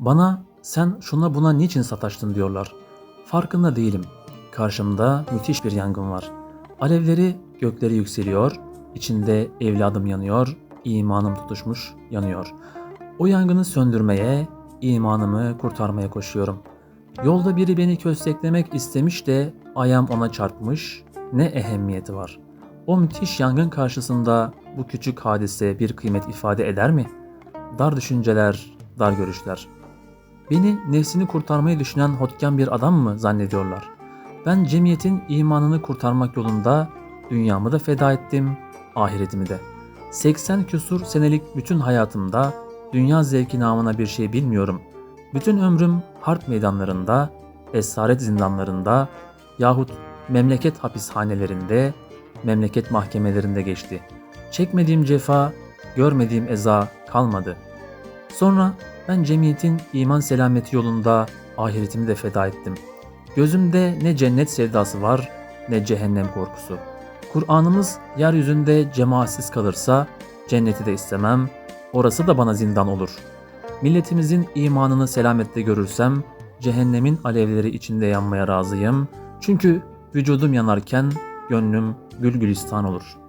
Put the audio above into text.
Bana sen şuna buna niçin sataştın diyorlar. Farkında değilim. Karşımda müthiş bir yangın var. Alevleri gökleri yükseliyor, içinde evladım yanıyor, imanım tutuşmuş yanıyor. O yangını söndürmeye, imanımı kurtarmaya koşuyorum. Yolda biri beni kösteklemek istemiş de ayağım ona çarpmış, ne ehemmiyeti var. O müthiş yangın karşısında bu küçük hadise bir kıymet ifade eder mi? Dar düşünceler, dar görüşler. Beni nefsini kurtarmayı düşünen hotken bir adam mı zannediyorlar? Ben cemiyetin imanını kurtarmak yolunda dünyamı da feda ettim, ahiretimi de. 80 küsur senelik bütün hayatımda dünya zevki namına bir şey bilmiyorum. Bütün ömrüm harp meydanlarında, esaret zindanlarında yahut memleket hapishanelerinde, memleket mahkemelerinde geçti. Çekmediğim cefa, görmediğim eza kalmadı. Sonra ben cemiyetin iman selameti yolunda ahiretimi de feda ettim. Gözümde ne cennet sevdası var ne cehennem korkusu. Kur'an'ımız yeryüzünde cemaatsiz kalırsa cenneti de istemem, orası da bana zindan olur. Milletimizin imanını selamette görürsem cehennemin alevleri içinde yanmaya razıyım. Çünkü vücudum yanarken gönlüm gül gülistan olur.''